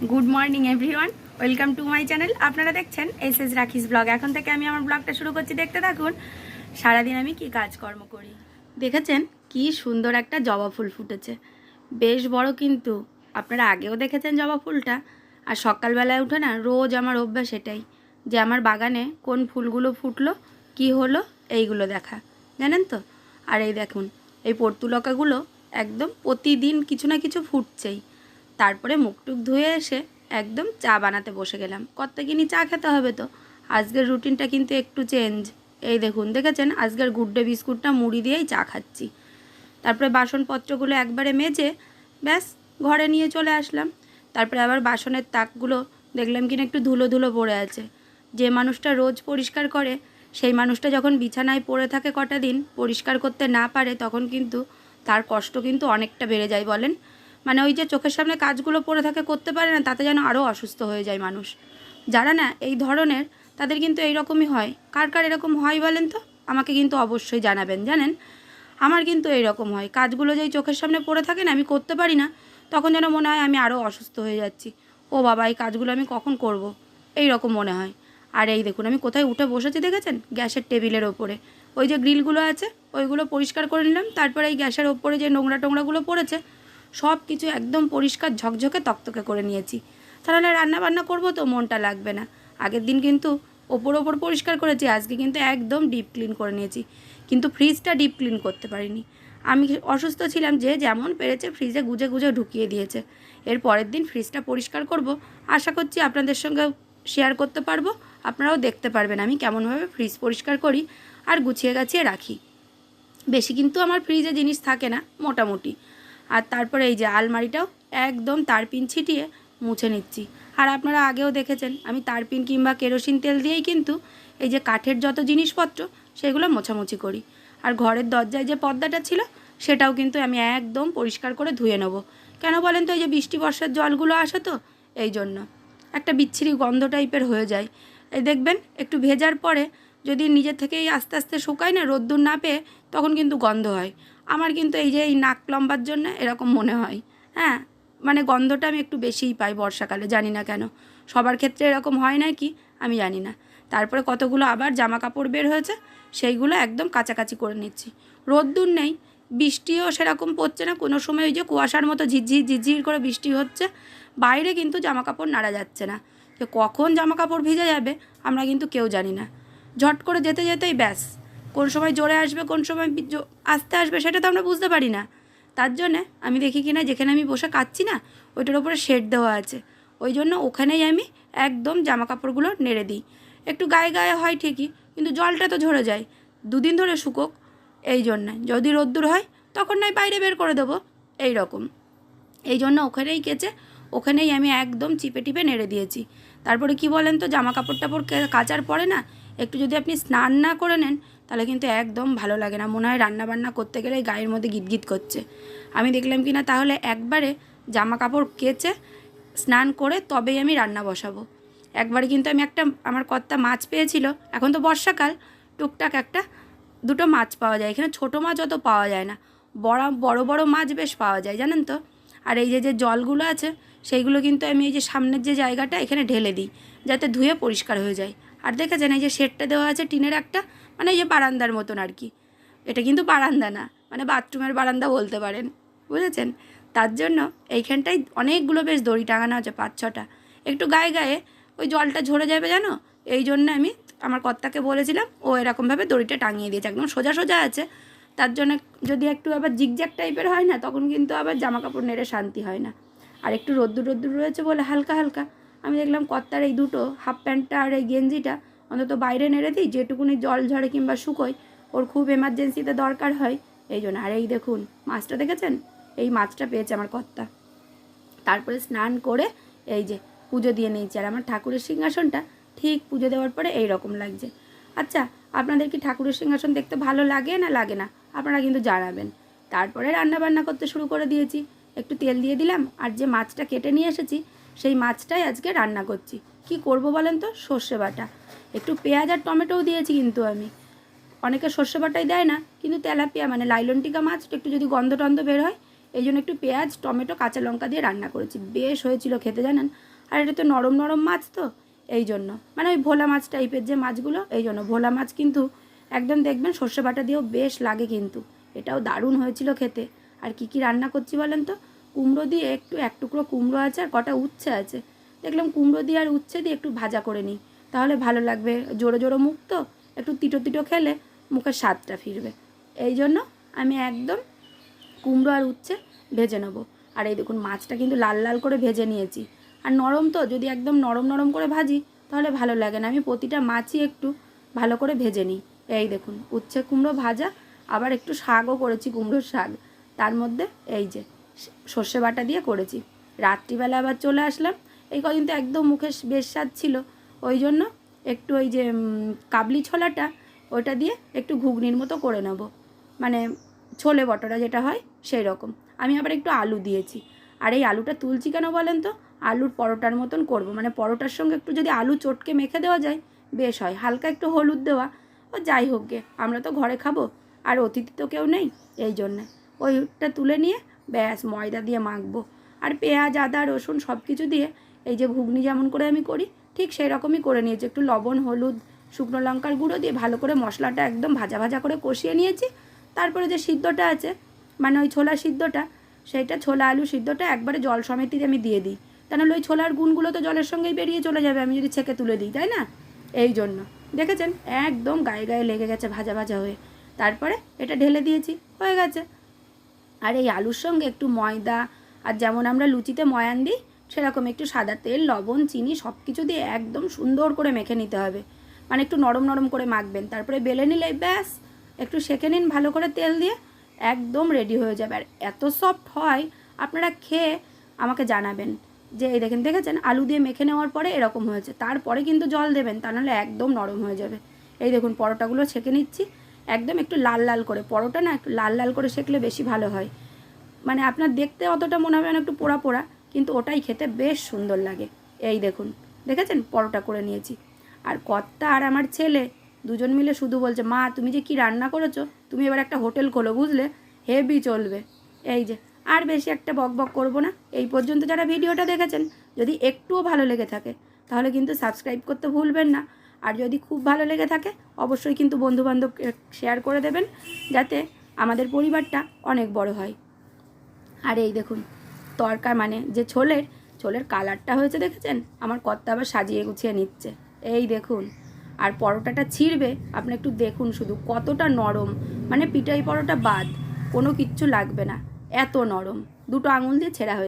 Good morning everyone welcome to my channel আপনারা দেখছেন S S রাখিস ব্লগ এখন থেকে আমি আমার ব্লগটা শুরু করছি। দেখতে থাকুন, সারাদিন আমি কি কাজকর্ম করি। দেখেছেন কি সুন্দর একটা জবা ফুল ফুটেছে। বেশ বড় কিন্তু। আপনারা আগেও দেখেছেন জবা ফুলটা। আর সকালবেলায় উঠে না, রোজ আমার অভ্যাস এটাই যে আমার বাগানে কোন ফুলগুলো ফুটলো, কি হলো, এইগুলো দেখা। জানেন তো? আর এই দেখুন, এই পর্তুলকাগুলো একদম প্রতিদিন কিছু না কিছু ফুটছেই। তারপরে মুখটুক ধুয়ে এসে একদম চা বানাতে বসে গেলাম। কতকিনি চা খেতে হবে তো। আজকের রুটিনটা কিন্তু একটু চেঞ্জ এই দেখুন, দেখেছেন? আজকের গুড্ডে বিস্কুটটা মুড়ি দিয়েই চা খাচ্ছি। তারপরে বাসনপত্রগুলো একবারে মেজে ব্যাস, ঘরে নিয়ে চলে আসলাম। তারপরে আবার বাসনের তাকগুলো দেখলাম কিনা একটু ধুলো ধুলো পড়ে আছে। যে মানুষটা রোজ পরিষ্কার করে, সেই মানুষটা যখন বিছানায় পড়ে থাকে কটা দিন, পরিষ্কার করতে না পারে, তখন কিন্তু তার কষ্ট কিন্তু অনেকটা বেড়ে যায় বলেন। মানে ওই যে চোখের সামনে কাজগুলো পড়ে থাকে, করতে পারে না, তাতে যেন আরও অসুস্থ হয়ে যায় মানুষ। যারা না এই ধরনের, তাদের কিন্তু এইরকমই হয়। কার কার এরকম হয় বলেন তো? আমাকে কিন্তু অবশ্যই জানাবেন, জানেন? আমার কিন্তু এইরকম হয়। কাজগুলো যেই চোখের সামনে পড়ে থাকে না, আমি করতে পারি না, তখন যেন মনে হয় আমি আরও অসুস্থ হয়ে যাচ্ছি। ও বাবা, এই কাজগুলো আমি কখন করব। এই রকম মনে হয়। আর এই দেখুন, আমি কোথায় উঠে বসেছি দেখেছেন? গ্যাসের টেবিলের ওপরে। ওই যে গ্রিলগুলো আছে, ওইগুলো পরিষ্কার করে নিলাম। তারপরে এই গ্যাসের ওপরে যে নোংরা টোংরাগুলো পড়েছে সব কিছু একদম পরিষ্কার ঝকঝকে তকতকে করে নিয়েছি। তাহলে রান্না বান্না করব তো মনটা লাগবে না। আগের দিন কিন্তু ওপর ওপর পরিষ্কার করেছি, আজকে কিন্তু একদম ডিপ ক্লিন করে নিয়েছি। কিন্তু ফ্রিজটা ডিপ ক্লিন করতে পারিনি। আমি অসুস্থ ছিলাম যে যেমন পেরেছে ফ্রিজে গুজে গুজে ঢুকিয়ে দিয়েছে। এর পরের দিন ফ্রিজটা পরিষ্কার করব। আশা করছি আপনাদের সঙ্গে শেয়ার করতে পারব। আপনারাও দেখতে পারবেন আমি কেমনভাবে ফ্রিজ পরিষ্কার করি আর গুছিয়ে গাছিয়ে রাখি। বেশি কিন্তু আমার ফ্রিজে জিনিস থাকে না, মোটামুটি। আর তারপরে এই যে আলমারিটাও একদম তারপিন ছিটিয়ে মুছে নিচ্ছি। আর আপনারা আগেও দেখেছেন, আমি তারপিন কিংবা কেরোসিন তেল দিয়েই কিন্তু এই যে কাঠের যত জিনিসপত্র, সেগুলো মোছামুছি করি। আর ঘরের দরজায় যে পর্দাটা ছিল, সেটাও কিন্তু আমি একদম পরিষ্কার করে ধুয়ে নেব। কেন বলেন তো, এই যে বৃষ্টি বর্ষার জলগুলো আসে তো, এই জন্য। একটা বিচ্ছিরি গন্ধ টাইপের হয়ে যায়। এই দেখবেন, একটু ভেজার পরে যদি নিজের থেকেই আস্তে আস্তে শুকায় না, রোদ্দুর না পেয়ে তখন কিন্তু গন্ধ হয়। আমার কিন্তু এই যে এই নাক লম্বার জন্য এরকম মনে হয়। হ্যাঁ মানে গন্ধটা আমি একটু বেশিই পাই বর্ষাকালে, জানি না কেন। সবার ক্ষেত্রে এরকম হয় না কি? আমি জানি না। তারপরে কতগুলো আবার জামা কাপড় বের হয়েছে, সেইগুলো একদম কাছাকাছি করে নিচ্ছি। রোদ্দুর নেই, বৃষ্টিও সেরকম পড়ছে না। কোনো সময় ওই যে কুয়াশার মতো ঝিরঝির ঝিরঝির করে বৃষ্টি হচ্ছে, বাইরে কিন্তু জামা কাপড় নাড়া যাচ্ছে না। যে কখন জামা কাপড় ভিজে যাবে, আমরা কিন্তু কেউ জানি না। ঝট করে যেতে যেতেই ব্যাস। কোন সময় জোরে আসবে, কোন সময় আসতে আসবে সেটা তো আমরা বুঝতে পারি না। তার জন্যে আমি দেখি কি না যেখানে আমি বসে কাচ্ছি না, ওইটার উপরে শেড দেওয়া আছে। ওই জন্য ওখানেই আমি একদম জামা কাপড়গুলো নেড়ে দিই। একটু গায়ে গায়ে হয় ঠিকই, কিন্তু জলটা তো ঝরে যায়। দুদিন ধরে শুকোক, এই জন্যে। যদি রোদ্দুর হয়, তখন নয় বাইরে বের করে দেবো, এই রকম। এই জন্য ওখানেই কেচে, ওখানেই আমি একদম চিপে টিপে নেড়ে দিয়েছি। তারপরে কি বলেন তো জামা কাপড় টাপড় কাচার পরে না একটু যদি আপনি স্নান না করে নেন, তাহলে কিন্তু একদম ভালো লাগে না। মনে হয় রান্না বান্না করতে গেলে গায়ের মধ্যে গিটগিট করছে। আমি দেখলাম কি না তাহলে একবারে জামা কাপড় কেচে স্নান করে তবেই আমি রান্না বসাবো। একবারে কিন্তু আমি একটা, আমার কর্তা মাছ পেয়েছিল, এখন তো বর্ষাকাল, টুকটাক একটা দুটো মাছ পাওয়া যায়। এখানে ছোটো মাছ অত পাওয়া যায় না, বড় বড় বড় মাছ বেশ পাওয়া যায়, জানেন তো? আর এই যে যে জলগুলো আছে, সেইগুলো কিন্তু আমি এই যে সামনের যে জায়গাটা, এখানে ঢেলে দিই, যাতে ধুয়ে পরিষ্কার হয়ে যায়। আর দেখেছেন এই যে শেডটা দেওয়া আছে টিনের একটা মানে এই যে বারান্দার মতন আর কি। এটা কিন্তু বারান্দা না মানে বাথরুমের বারান্দা বলতে পারেন, বুঝেছেন? তার জন্য এইখানটায় অনেকগুলো বেশ দড়ি টাঙানো আছে, পাঁচ ছটা। একটু গায়ে গায়ে ওই জলটা ঝরে যাবে জানো? এই জন্য আমি আমার কর্তাকে বলেছিলাম, ও এরকমভাবে দড়িটা টাঙিয়ে দিয়েছে, একদম সোজা সোজা আছে। তার জন্য যদি একটু আবার জিগজ্যাগ টাইপের হয় না, তখন কিন্তু আবার জামা কাপড় নেড়ে শান্তি হয় না। আর একটু রোদ্দুর রোদ্দুর রয়েছে বলে হালকা হালকা। আমি দেখলাম কর্তার এই দুটো হাফ প্যান্টটা আর এই গেঞ্জিটা অন্তত বাইরে নেড়ে দিই, যেটুকুনি জল ঝরে কিংবা শুকোয়, ওর খুব এমার্জেন্সিতে দরকার হয়, এই জন্য। আর এই দেখুন, মাছটা দেখেছেন? এই মাছটা পেয়েছে আমার কর্তা। তারপরে স্নান করে এই যে পুজো দিয়ে নিয়েছি, আর আমার ঠাকুরের সিংহাসনটা ঠিক পুজো দেওয়ার পরে এই রকম লাগছে। আচ্ছা আপনাদের কি ঠাকুরের সিংহাসন দেখতে ভালো লাগে না লাগে না? আপনারা কিন্তু জানাবেন। তারপরে রান্না বান্না করতে শুরু করে দিয়েছি। একটু তেল দিয়ে দিলাম, আর যে মাছটা কেটে নিয়ে এসেছি সেই মাছটাই আজকে রান্না করছি। কি করব বলেন তো? সর্ষে বাটা। একটু পেঁয়াজ আর টমেটোও দিয়েছি কিন্তু আমি। অনেকে সর্ষে বাটাই দেয় না, কিন্তু তেলাপিয়া মানে লাইলন টিকা মাছ একটু যদি গন্ধ টন্ধ বের হয়, এই জন্য একটু পেঁয়াজ, টমেটো, কাঁচা লঙ্কা দিয়ে রান্না করেছি। বেশ হয়েছিল খেতে জানেন? আর এটা তো নরম নরম মাছ তো, এই জন্য। মানে ওই ভোলা মাছ টাইপের যে মাছগুলো, এই জন্য। ভোলা মাছ কিন্তু একদম দেখবেন সর্ষে বাটা দিয়েও বেশ লাগে কিন্তু। এটাও দারুণ হয়েছিল খেতে। আর কি কি রান্না করছি বলেন তো? কুমড়ো দিয়ে একটু, এক টুকরো কুমড়ো আছে আর কটা উচ্ছে আছে। দেখলাম কুমড়ো দিয়ে আর উচ্ছে দিয়ে একটু ভাজা করে নিই। তাহলে ভালো লাগবে। জোরো জোরো মুখ তো, একটু তিটো তিটো খেলে মুখের স্বাদটা ফিরবে। এই জন্য আমি একদম কুমড়ো আর উচ্ছে ভেজে নেব। আর এই দেখুন, মাছটা কিন্তু লাল লাল করে ভেজে নিয়েছি। আর নরম তো, যদি একদম নরম নরম করে ভাজি, তাহলে ভালো লাগে না। আমি প্রতিটা মাছই একটু ভালো করে ভেজে নিই। এই দেখুন, উচ্ছে কুমড়ো ভাজা, আবার একটু শাকও করেছি কুমড়োর শাক। তার মধ্যে এই যে সর্ষে বাটা দিয়ে করেছি। রাত্রিবেলা আবার চলে আসলাম। এই কদিন তো একদম মুখে বেশ স্বাদ ছিল। ওই জন্য একটু ওই যে কাবলি ছোলাটা, ওটা দিয়ে একটু ঘুগনির মতো করে নেব। মানে ছোলে বটরা যেটা হয় সেই রকম আমি আবার একটু আলু দিয়েছি। আর এই আলুটা তুলছি কেন বলেন তো? আলুর পরোটার মতন করব। মানে পরোটার সঙ্গে একটু যদি আলু চটকে মেখে দেওয়া যায়, বেশ হয়। হালকা একটু হলুদ দেওয়া, ও যাই হোক গে, আমরা তো ঘরে খাব। আর অতিথি তো কেউ নেই, এই জন্যে। ওইটা তুলে নিয়ে ব্যাস, ময়দা দিয়ে মাখবো। আর পেঁয়াজ, আদা, রসুন সব কিছু দিয়ে এই যে ঘুগনি যেমন করে আমি করি, ঠিক সেই রকমই করে নিয়েছি। একটু লবণ, হলুদ, শুকনো লঙ্কার গুঁড়ো দিয়ে ভালো করে মশলাটা একদম ভাজা ভাজা করে কষিয়ে নিয়েছি। তারপরে যে সিদ্ধটা আছে মানে ওই ছোলা সিদ্ধটা, সেইটা ছোলা আলু সিদ্ধটা একবারে জল সমেতই আমি দিয়ে দিই। তা নাহলে ওই ছোলার গুণগুলো তো জলের সঙ্গেই বেরিয়ে চলে যাবে, আমি যদি ছেঁকে তুলে দিই, তাই না? এই জন্য। দেখেছেন? একদম গায়ে গায়ে লেগে গেছে ভাজা ভাজা হয়ে। তারপরে এটা ঢেলে দিয়েছি, হয়ে গেছে। আর এই আলুর সঙ্গে একটু ময়দা, আর যেমন আমরা লুচিতে ময়ান দিই, সেরকম একটু সাদা তেল, লবণ, চিনি সব কিছু দিয়ে একদম সুন্দর করে মেখে নিতে হবে। মানে একটু নরম নরম করে মাখবেন। তারপরে বেলে নিলে ব্যাস, একটু সেঁকে নিন ভালো করে তেল দিয়ে, একদম রেডি হয়ে যাবে। আর এত সফট হয়, আপনারা খেয়ে আমাকে জানাবেন যে, এই দেখেন, দেখেছেন? আলু দিয়ে মেখে নেওয়ার পরে এরকম হয়েছে। তারপরে কিন্তু জল দেবেন, তা নাহলে একদম নরম হয়ে যাবে। এই দেখুন, পরোটাগুলো ছেঁকে নিচ্ছি। একদম একটু লাল লাল করে, পরোটা না একটু লাল লাল করে সেঁকলে বেশি ভালো হয়। মানে আপনার দেখতে অতটা মনে হবে না একটু পোড়া পোড়া, কিন্তু ওটাই খেতে বেশ সুন্দর লাগে। এই দেখুন, দেখেছেন? পরোটা করে নিয়েছি। আর কর্তা আর আমার ছেলে দুজন মিলে শুধু বলছে, মা, তুমি যে কি রান্না করেছ? তুমি এবার একটা হোটেল খোলো বুঝলে? হেভি চলবে। এই যে, আর বেশি একটা বক বক করব না। এই পর্যন্ত যারা ভিডিওটা দেখেছেন, যদি একটুও ভালো লেগে থাকে, তাহলে কিন্তু সাবস্ক্রাইব করতে ভুলবেন না। আর যদি খুব ভালো লেগে থাকে, অবশ্যই কিন্তু বন্ধুবান্ধব শেয়ার করে দেবেন, যাতে আমাদের পরিবারটা অনেক বড় হয়। আর এই দেখুন, তরকার মানে যে ছোলের ছোলের কালারটা হয়েছে দেখেছেন? আমার কর্তা আবার সাজিয়ে গুছিয়ে নিচ্ছে। এই দেখুন, আর পরোটাটা ছিঁড়বে, আপনি একটু দেখুন শুধু কতটা নরম। মানে পিঠাই পরোটা বাদ, কোনো কিচ্ছু লাগবে না, এত নরম। দুটো আঙুল দিয়ে ছেঁড়া হয়ে